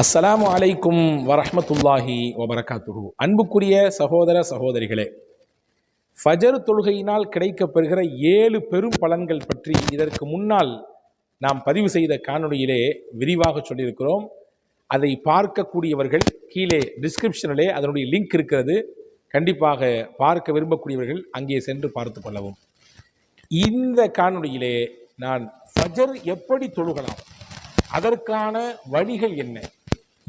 அஸ்லாம் அலைக்கும் வரஹ்மத்துல்லாஹி வபரகாத்துரு அன்புக்குரிய சகோதர சகோதரிகளே ஃபஜர் தொழுகையினால் கிடைக்கப்பெறுகிற ஏழு பெரும் பலன்கள் பற்றி இதற்கு முன்னால் நாம் பதிவு செய்த காணொலியிலே விரிவாக சொல்லியிருக்கிறோம். அதை பார்க்கக்கூடியவர்கள் கீழே டிஸ்கிரிப்ஷனிலே அதனுடைய லிங்க் இருக்கிறது. கண்டிப்பாக பார்க்க விரும்பக்கூடியவர்கள் அங்கே சென்று பார்த்து கொள்ளவும். இந்த காணொலியிலே நான் ஃபஜர் எப்படி தொழுகலாம் அதற்கான வழிகள் என்ன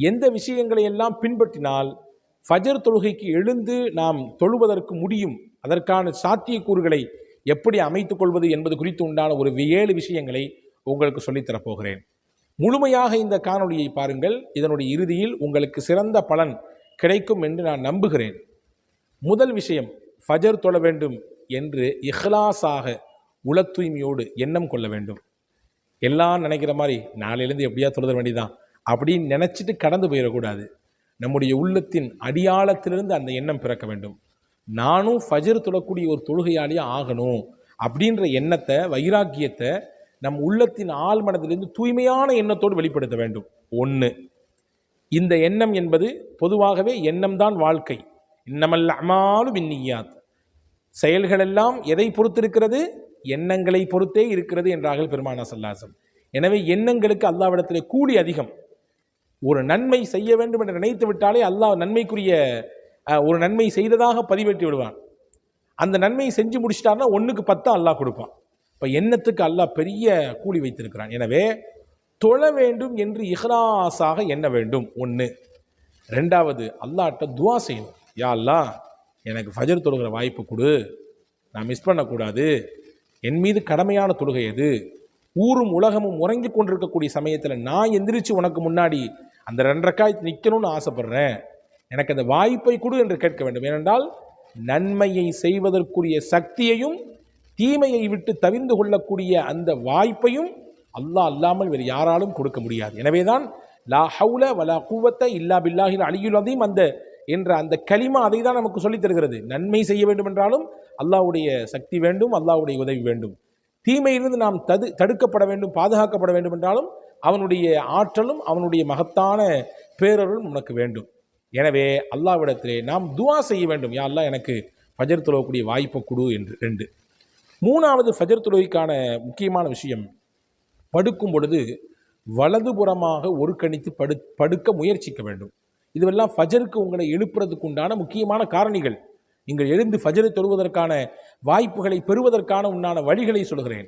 எந்த விஷயங்களை எல்லாம் பின்பற்றினால் ஃபஜர் தொழுகைக்கு எழுந்து நாம் தொழுவதற்கு முடியும்? அதற்கான சாத்தியக்கூறுகளை எப்படி அமைத்துக் கொள்வது என்பது குறித்து உண்டான ஒரு ஏழு விஷயங்களை உங்களுக்கு சொல்லித்தரப்போகிறேன் முழுமையாக இந்த காணொளியை பாருங்கள். இதனுடைய இறுதியில் உங்களுக்கு சிறந்த பலன் கிடைக்கும் என்று நான் நம்புகிறேன். முதல் விஷயம் ஃபஜர் தொழ வேண்டும் என்று இஹ்லாஸாக உள தூய்மையோடு எண்ணம் கொள்ள வேண்டும். எல்லாம் நினைக்கிற மாதிரி நாளையிலேருந்து எப்படியா தொழுத வேண்டியதான் அப்படின்னு நினச்சிட்டு கடந்து போயிடக்கூடாது. நம்முடைய உள்ளத்தின் அடியாளத்திலிருந்து அந்த எண்ணம் பிறக்க வேண்டும். நானும் ஃபஜர் தொடக்கூடிய ஒரு தொழுகையாளியே ஆகணும் அப்படின்ற எண்ணத்தை வைராக்கியத்தை நம் உள்ளத்தின் ஆள் மனதிலிருந்து தூய்மையான எண்ணத்தோடு வெளிப்படுத்த வேண்டும். ஒன்று இந்த எண்ணம் என்பது பொதுவாகவே எண்ணம்தான் வாழ்க்கை. இன்னமல்ல அமாலு பின்னியாத் செயல்களெல்லாம் எதை பொறுத்திருக்கிறது? எண்ணங்களை பொறுத்தே இருக்கிறது என்றார்கள் பெருமானா சல்லாசம் எனவே எண்ணங்களுக்கு அல்லாவிடத்திலே கூலி அதிகம். ஒரு நன்மை செய்ய வேண்டும் என்று நினைத்து விட்டாலே அல்லாஹ் நன்மைக்குரிய ஒரு நன்மை செய்ததாக பதிவேற்றி விடுவான். அந்த நன்மையை செஞ்சு முடிச்சிட்டாருன்னா ஒன்றுக்கு பத்தா அல்லாஹ் கொடுப்பான். இப்போ எண்ணத்துக்கு அல்லாஹ் பெரிய கூலி வைத்திருக்கிறான். எனவே தொழ வேண்டும் என்று இஹ்லாஸாக எண்ண வேண்டும். ஒன்று ரெண்டாவது அல்லாட்ட துவா செய்யணும். யா அல்லாஹ் எனக்கு ஃபஜர் தொழுகிற வாய்ப்பு கொடு. நான் மிஸ் பண்ணக்கூடாது. என் மீது கடமையான தொழுகை எது? ஊரும் உலகமும் உறங்கி கொண்டிருக்கக்கூடிய சமயத்தில் நான் எந்திரிச்சு உனக்கு முன்னாடி அந்த ரெண்டரைக்காய் நிற்கணும்னு ஆசைப்படுறேன். எனக்கு அந்த வாய்ப்பை கொடு என்று கேட்க வேண்டும். ஏனென்றால் நன்மையை செய்வதற்குரிய சக்தியையும் தீமையை விட்டு தவிர்ந்து கொள்ளக்கூடிய அந்த வாய்ப்பையும் அல்லாஹ் அல்லாமல் வேறு யாராலும் கொடுக்க முடியாது. எனவேதான் லா ஹவுல வலா கூவத்தை இல்லா பில்லாஹில் அழியுள்ளதையும் அந்த என்ற அந்த களிமா அதை தான் நமக்கு சொல்லித் தருகிறது. நன்மை செய்ய வேண்டும் என்றாலும் அல்லாவுடைய சக்தி வேண்டும் அல்லாஹ்வுடைய உதவி வேண்டும். தீமையிலிருந்து நாம் தது தடுக்கப்பட வேண்டும் பாதுகாக்கப்பட வேண்டும் என்றாலும் அவனுடைய ஆற்றலும் அவனுடைய மகத்தான பேரருளும் உனக்கு வேண்டும். எனவே அல்லாவிடத்திலே நாம் துவா செய்ய வேண்டும். யா அல்லாஹ் எனக்கு ஃபஜர் துளவக்கூடிய வாய்ப்பை கொடு என்று ரெண்டு. மூணாவது ஃபஜர் துளவிக்கான முக்கியமான விஷயம் படுக்கும் பொழுது வலதுபுறமாக ஒரு கணித்து படு படுக்க முயற்சிக்க வேண்டும். இதுவெல்லாம் ஃபஜருக்கு உங்களை எழுப்புறதுக்கு உண்டான முக்கியமான காரணிகள். நீங்கள் எழுந்து ஃபஜரை தொழுவதற்கான வாய்ப்புகளை பெறுவதற்கான உண்டான வழிகளை சொல்கிறேன்.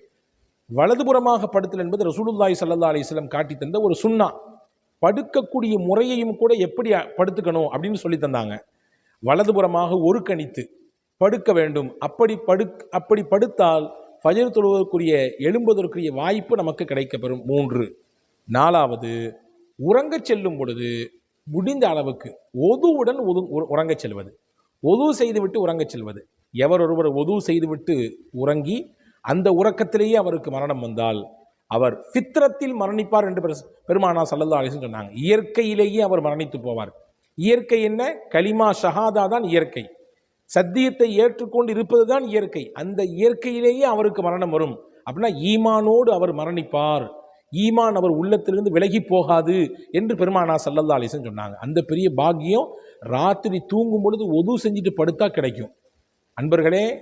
வலதுபுறமாக படுத்தல் என்பது ரசூலுல்லாய் சல்லா அலிஸ்லம் காட்டி தந்த ஒரு சுண்ணா. படுக்கக்கூடிய முறையையும் கூட எப்படி படுத்துக்கணும் அப்படின்னு சொல்லி தந்தாங்க. வலதுபுறமாக ஒரு கணித்து படுக்க வேண்டும். அப்படி படு அப்படி படுத்தால் ஃபஜர் தொழுவதற்குரிய எழும்புவதற்குரிய வாய்ப்பு நமக்கு கிடைக்கப்பெறும். மூன்று. நாலாவது உறங்கச் செல்லும் பொழுது முடிந்த அளவுக்கு ஒதுவுடன் ஒது உறங்கச் செல்வது. ஒது செய்துவிட்டு உறங்கச் செல்வது. எவர் ஒருவர் ஒது செய்துவிட்டு உறங்கி அந்த உறக்கத்திலேயே அவருக்கு மரணம் வந்தால் அவர் ஃபித்ரத்தில் மரணிப்பார் என்று பெருமானா சல்லல்லா அலிசன் சொன்னாங்க. இயற்கையிலேயே அவர் மரணித்து போவார். இயற்கை என்ன? கலிமா ஷஹாதா தான் இயற்கை. சத்தியத்தை ஏற்றுக்கொண்டு இருப்பது தான் இயற்கை. அந்த இயற்கையிலேயே அவருக்கு மரணம் வரும். அப்படின்னா ஈமானோடு அவர் மரணிப்பார். ஈமான் அவர் உள்ளத்திலிருந்து விலகி போகாது என்று பெருமானா சல்லல்லா அலிசன் சொன்னாங்க. அந்த பெரிய பாக்கியம் ராத்திரி தூங்கும் பொழுது ஒது செஞ்சுட்டு படுத்தா கிடைக்கும். அன்பர்களே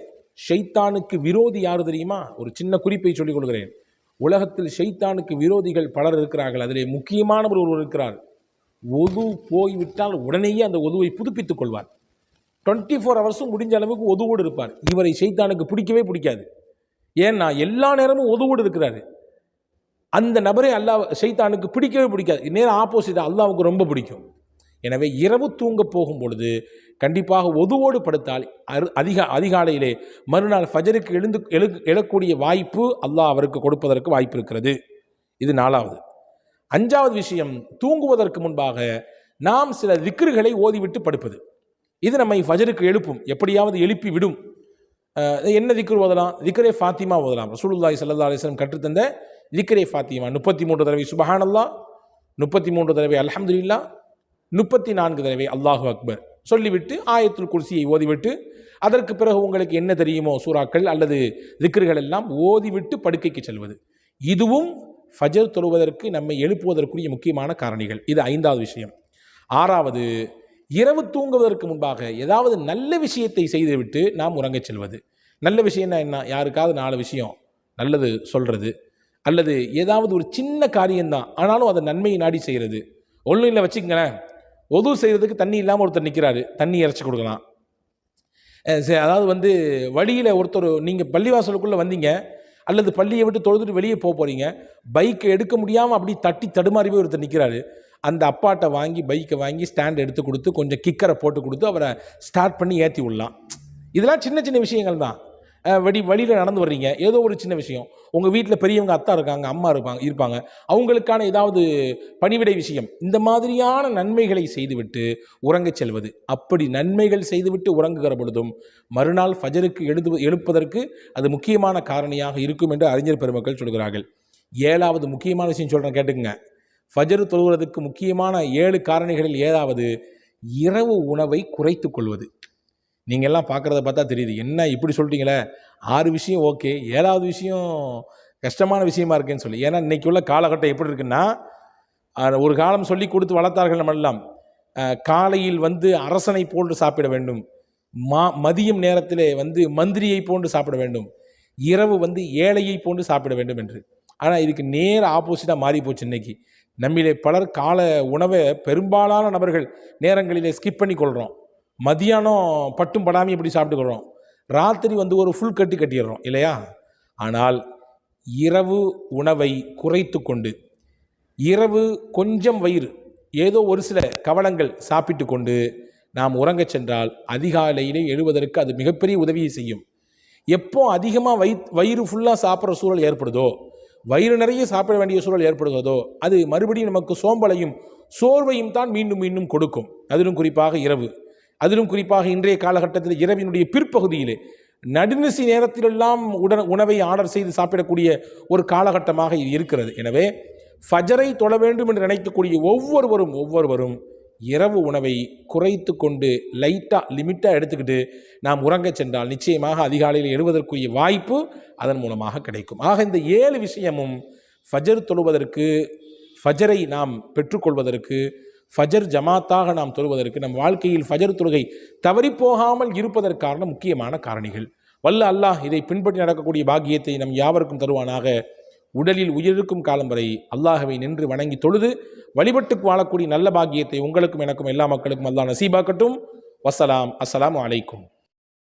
ஷைத்தானுக்கு விரோதி யார் தெரியுமா? ஒரு சின்ன குறிப்பை சொல்லிக் கொள்கிறேன். உலகத்தில் ஷைத்தானுக்கு விரோதிகள் பலர் இருக்கிறார்கள். அதிலே முக்கியமானவர் ஒருவர் இருக்கிறார். ஒது போய்விட்டால் உடனேயே அந்த ஒதுவை புதுப்பித்துக் கொள்வார். டுவெண்ட்டி ஃபோர் ஹவர்ஸும் முடிஞ்ச அளவுக்கு ஒதுவோடு இருப்பார். இவரை ஷைத்தானுக்கு பிடிக்கவே பிடிக்காது. ஏன்னா எல்லா நேரமும் ஒதுவோடு இருக்கிறாரு. அந்த நபரை அல்லாஹ் சைத்தானுக்கு பிடிக்கவே பிடிக்காது. நேரம் ஆப்போசிட் அல்லாவுக்கு ரொம்ப பிடிக்கும். எனவே இரவு தூங்க போகும் பொழுது கண்டிப்பாக ஒதுவோடு படுத்தால் அரு- அதிக அதிகாலையிலே மறுநாள் ஃபஜருக்கு எழுந்து எழு எழக்கூடிய வாய்ப்பு அல்லாஹ் அவருக்கு கொடுப்பதற்கு வாய்ப்பு இருக்கிறது. இது நாலாவது. அஞ்சாவது விஷயம் தூங்குவதற்கு முன்பாக நாம் சில திக்ருகளை ஓதிவிட்டு படுப்பது. இது நம்மை ஃபஜருக்கு எழுப்பும். எப்படியாவது எழுப்பி விடும். என்ன திக்ரு ஓதலாம்? திக்ரே ஃபாத்திமா ஓதலாம். ரசூலுல்லாய் சல்லா அலிஸ்லம் கற்றுத்தந்த திக்ரே ஃபாத்திமா முப்பத்தி மூன்று தடவை சுபஹானல்லா முப்பத்தி மூன்று தடவை அல்ஹம்துலில்லாஹ் முப்பத்தி நான்கு தடவை அல்லாஹு அக்பர். சொல்லிவிட்டு ஆயத்துல் குர்சியை ஓதிவிட்டு அதற்கு பிறகு உங்களுக்கு என்ன தெரியுமோ சூறாக்கள் அல்லது திக்ருகள் எல்லாம் ஓதிவிட்டு படுக்கைக்கு செல்வது. இதுவும் ஃபஜர் தொழுவதற்கு நம்மை எழுப்புவதற்குரிய முக்கியமான காரணிகள். இது ஐந்தாவது விஷயம். ஆறாவது இரவு தூங்குவதற்கு முன்பாக ஏதாவது நல்ல விஷயத்தை செய்துவிட்டு நாம் உறங்கச் செல்வது. நல்ல விஷயம்னா என்ன? யாருக்காவது நாலு விஷயம் நல்லது சொல்கிறது அல்லது ஏதாவது ஒரு சின்ன காரியம்தான் ஆனாலும் அதை நன்மையை நாடி செய்கிறது. ஒன்றும் இல்லை வச்சுக்கங்களேன். ஒது செய்கிறதுக்கு தண்ணி இல்லாமல் ஒருத்தர் நிற்கிறாரு தண்ணி இறைச்சி கொடுக்கலாம். சரி, அதாவது வந்து வழியில் ஒருத்தர் நீங்கள் பள்ளிவாசலுக்குள்ளே வந்தீங்க அல்லது பள்ளியை விட்டு தொழுதுட்டு வெளியே போக போகிறீங்க பைக்கை எடுக்க முடியாமல் அப்படி தட்டி தடுமாறி போய் ஒருத்தர் நிற்கிறாரு அந்த அப்பாட்டை வாங்கி பைக்கை வாங்கி ஸ்டாண்ட் எடுத்து கொடுத்து கொஞ்சம் கிக்கரை போட்டு கொடுத்து அவரை ஸ்டார்ட் பண்ணி ஏற்றி விடலாம். இதெல்லாம் சின்ன சின்ன விஷயங்கள் தான். வழி வழியில் நடந்து வர்றீங்க. ஏதோ ஒரு சின்ன விஷயம். உங்கள் வீட்டில் பெரியவங்க அத்தா இருக்காங்க அம்மா இருப்பாங்க இருப்பாங்க. அவங்களுக்கான ஏதாவது பணிவிடை விஷயம். இந்த மாதிரியான நன்மைகளை செய்துவிட்டு உறங்கச் செல்வது. அப்படி நன்மைகள் செய்துவிட்டு உறங்குகிற பொழுதும் மறுநாள் ஃபஜருக்கு எழுது எழுப்பதற்கு அது முக்கியமான காரணியாக இருக்கும் என்று அறிஞர் பெருமக்கள் சொல்கிறார்கள். ஏழாவது முக்கியமான விஷயம் சொல்கிறேன் கேட்டுக்குங்க. ஃபஜரு தொழுகிறதுக்கு முக்கியமான ஏழு காரணிகளில் ஏதாவது இரவு உணவை குறைத்து கொள்வது. நீங்கள்லாம் பார்க்குறத பார்த்தா தெரியுது. என்ன இப்படி சொல்லிட்டீங்களே ஆறு விஷயம் ஓகே. ஏழாவது விஷயம் கஷ்டமான விஷயமா இருக்குன்னு சொல்லி. ஏன்னா இன்றைக்கி உள்ள காலகட்டம் எப்படி இருக்குன்னா ஒரு காலம் சொல்லி கொடுத்து வளர்த்தார்கள் நம்மெல்லாம் காலையில் வந்து அரசனை போன்று சாப்பிட வேண்டும். மா மதியம் நேரத்தில் வந்து மந்திரியை போன்று சாப்பிட வேண்டும். இரவு வந்து ஏழையை போன்று சாப்பிட வேண்டும் என்று. ஆனால் இதுக்கு நேர் ஆப்போசிட்டாக மாறி போச்சு இன்னைக்கு. நம்மிலே பலர் கால உணவை பெரும்பாலான நபர்கள் நேரங்களிலே ஸ்கிப் பண்ணி கொள்கிறோம் மதியானம் பட்டும் படாமல் இப்படி சாப்பிட்டுக்கிறோம் ராத்திரி வந்து ஒரு ஃபுல் கட்டு கட்டிடுறோம் இல்லையா? ஆனால் இரவு உணவை குறைத்து கொண்டு இரவு கொஞ்சம் வயிறு ஏதோ ஒரு சில கவலங்கள் சாப்பிட்டு கொண்டு நாம் உறங்கச் சென்றால் அதிகாலையிலே எழுவதற்கு அது மிகப்பெரிய உதவியை செய்யும். எப்போ அதிகமாக வயி வயிறு ஃபுல்லாக சாப்பிட்ற சூழல் ஏற்படுதோ வயிறு நிறைய சாப்பிட வேண்டிய சூழல் ஏற்படுகிறதோ அது மறுபடியும் நமக்கு சோம்பலையும் சோர்வையும் தான் மீண்டும் மீண்டும் கொடுக்கும். அதிலும் குறிப்பாக இரவு. அதிலும் குறிப்பாக இன்றைய காலகட்டத்தில் இரவினுடைய பிற்பகுதியிலே நடுநிசி நேரத்திலெல்லாம் உட உணவை ஆர்டர் செய்து சாப்பிடக்கூடிய ஒரு காலகட்டமாக இது இருக்கிறது. எனவே ஃபஜரை தொழ வேண்டும் என்று நினைக்கக்கூடிய ஒவ்வொருவரும் ஒவ்வொருவரும் இரவு உணவை குறைத்து கொண்டு லைட்டாக லிமிட்டாக எடுத்துக்கிட்டு நாம் உறங்கச் சென்றால் நிச்சயமாக அதிகாலையில் எழுவதற்குரிய வாய்ப்பு அதன் மூலமாக கிடைக்கும். ஆக இந்த ஏழு விஷயமும் ஃபஜர் தொழுவதற்கு ஃபஜரை நாம் பெற்றுக்கொள்வதற்கு ஃபஜர் ஜமாத்தாக நாம் தொழுவதற்கு நம் வாழ்க்கையில் ஃபஜர் தொழுகை தவறிப்போகாமல் இருப்பதற்கான முக்கியமான காரணிகள். வல்ல அல்லாஹ் இதை பின்பற்றி நடக்கக்கூடிய பாக்கியத்தை நம் யாவருக்கும் தருவானாக. உடலில் உயிரிருக்கும் காலம் வரை அல்லாஹவை நின்று வணங்கி தொழுது வழிபட்டு வாழக்கூடிய நல்ல பாக்கியத்தை உங்களுக்கும் எனக்கும் எல்லா மக்களுக்கும் அல்லாஹ் நசீபாக்கட்டும். வசலாம் அஸ்லாம் அலைக்கும்.